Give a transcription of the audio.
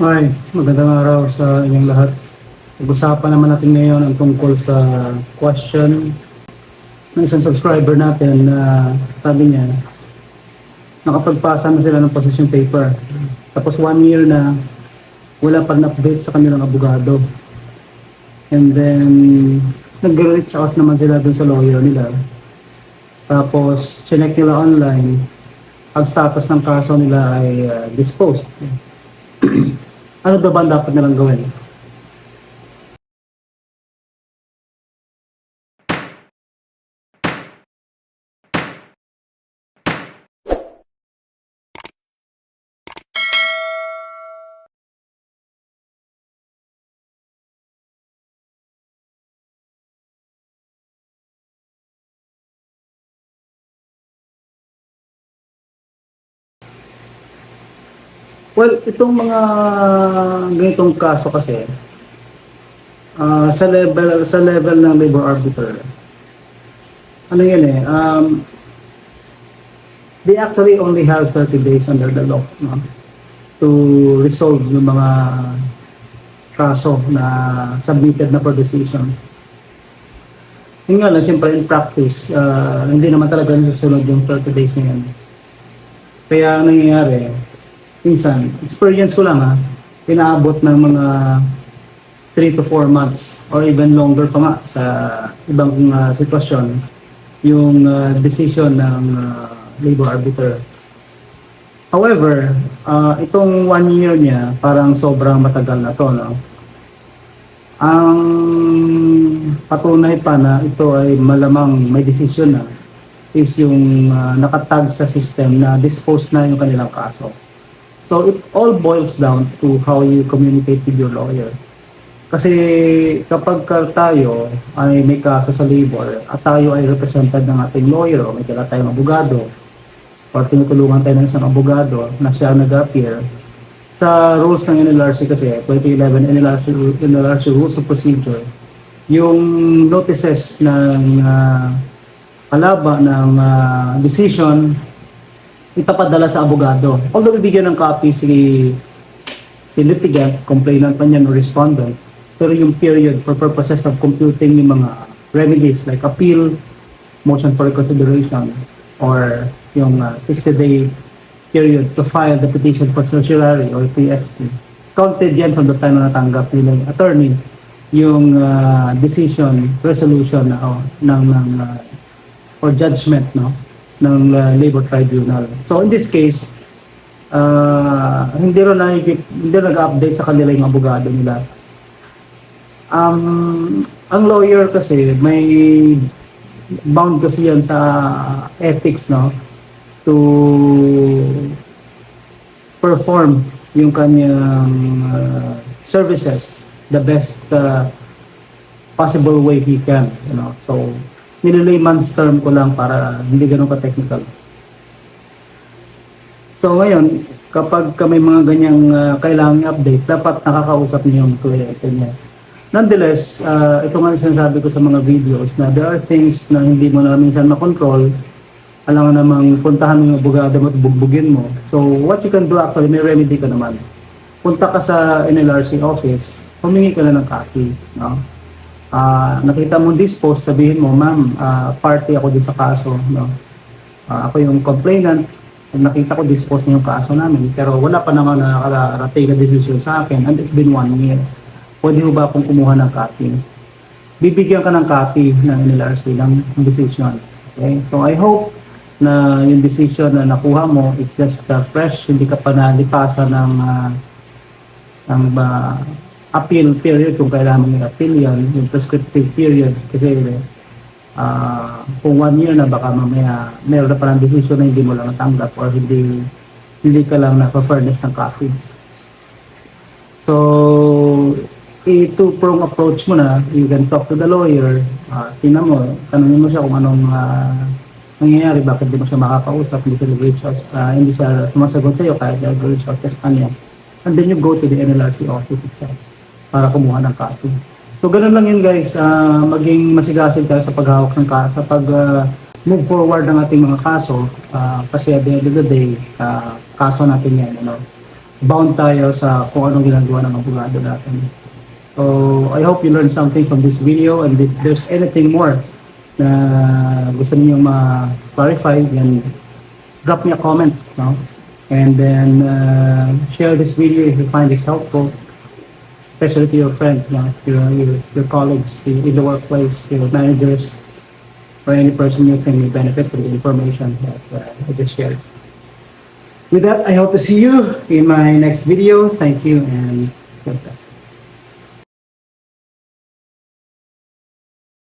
Hi, magandang araw sa inyong lahat. Pag-usapan naman natin ngayon ang tungkol sa question ng isang subscriber natin na sabi niya, nakapagpasa na sila ng position paper. Tapos one year na wala pang update sa kanilang abogado. And then, nag-reach out naman sila dun sa lawyer nila. Tapos, chinek nila online, ang status ng kaso nila ay uh, disposed. ano ba ba ang dapat nilang gawin? Well, itong mga ganitong kaso kasi, ah, sa level sa level ng labor arbiter, ano yun eh, um, they actually only have 30 days under the law no, to resolve yung mga kaso na submitted na for decision. Yun nga lang, siyempre in practice, ah, hindi naman talaga nasusunod yung 30 days na yan. Kaya ang nangyayari, minsan, experience ko lang ha, pinaabot ng mga 3 to 4 months or even longer pa nga sa ibang uh, sitwasyon yung uh, decision ng uh, labor arbiter. However, uh, itong one year niya, parang sobrang matagal na to, no? Ang patunay pa na ito ay malamang may decision na is yung uh, nakatag sa system na dispose na yung kanilang kaso. So it all boils down to how you communicate with your lawyer. Kasi kapag ka tayo ay may kaso sa labor at tayo ay represented ng ating lawyer o may kailangan tayong abogado or tinutulungan tayo ng isang abogado na siya nag-appear, sa rules ng NLRC kasi, 2011 NLRC, NLRC Rules of Procedure, yung notices ng uh, kalaba ng ah, decision ipapadala sa abogado. Although bibigyan ng copy si si litigant, complainant pa niyan o respondent, pero yung period for purposes of computing yung mga remedies like appeal, motion for reconsideration, or yung 60-day period to file the petition for certiorari or PFC. Counted yan from the time na natanggap nila yung attorney yung ah, decision, resolution na, oh, ng, ng ah, or judgment no ng uh, labor tribunal. So in this case, uh, hindi rin nakikip, hindi nag-update sa kanila yung abogado nila. Um, ang lawyer kasi may bound kasi yan sa ethics no to perform yung kanyang uh, services the best uh, possible way he can you know so nililayman's term ko lang para hindi ganun ka-technical. So ngayon, kapag ka may mga ganyang uh, kailangang i-update, dapat nakakausap niyo yung niya. Nonetheless, uh, ito nga sinasabi ko sa mga videos na there are things na hindi mo na minsan makontrol. Alam mo namang puntahan mo yung abogado mo at bugbugin mo. So what you can do actually, may remedy ka naman. Punta ka sa NLRC office, humingi ka na ng copy. No? Ah, nakita mo dispose, sabihin mo, ma'am, ah, party ako din sa kaso, no? Ah, ako yung complainant, nakita ko dispose na yung kaso namin, pero wala pa naman na nakarating na decision sa akin, and it's been one year. Pwede ba akong kumuha ng copy? Bibigyan ka ng copy ng NLRC ng decision. Okay? So I hope na yung decision na nakuha mo, it's just uh, fresh, hindi ka pa nalipasan ng, uh, ng uh, appeal period kung kailangan mo i-appeal yan, yung prescriptive period kasi ah kung one year na baka mamaya meron na parang decision na hindi mo lang natanggap or hindi hindi ka lang na-furnish ng copy. So, ito prong approach mo na, you can talk to the lawyer, uh, tingnan mo, tanongin mo siya kung anong ah, nangyayari, bakit di mo siya makakausap, hindi siya nag-reach out, ah, hindi siya sumasagot sa iyo kahit nag-reach out test kanya. And then you go to the NLRC office itself para kumuha ng copy. So ganun lang yun guys, Ah, maging masigasig tayo sa paghawak ng kaso, sa pag ah, move forward ng ating mga kaso, Ah, kasi at the end of the day, ah, kaso natin yan, ano. bound tayo sa kung anong ginagawa ng abogado natin. So, I hope you learned something from this video and if there's anything more na gusto niyo ma-clarify, then drop me a comment, no? And then uh, share this video if you find this helpful, especially to your friends, no? your, your, your colleagues in the workplace, your managers, or any person think may benefit from the information that uh, I just shared. With that, I hope to see you in my next video. Thank you and God bless.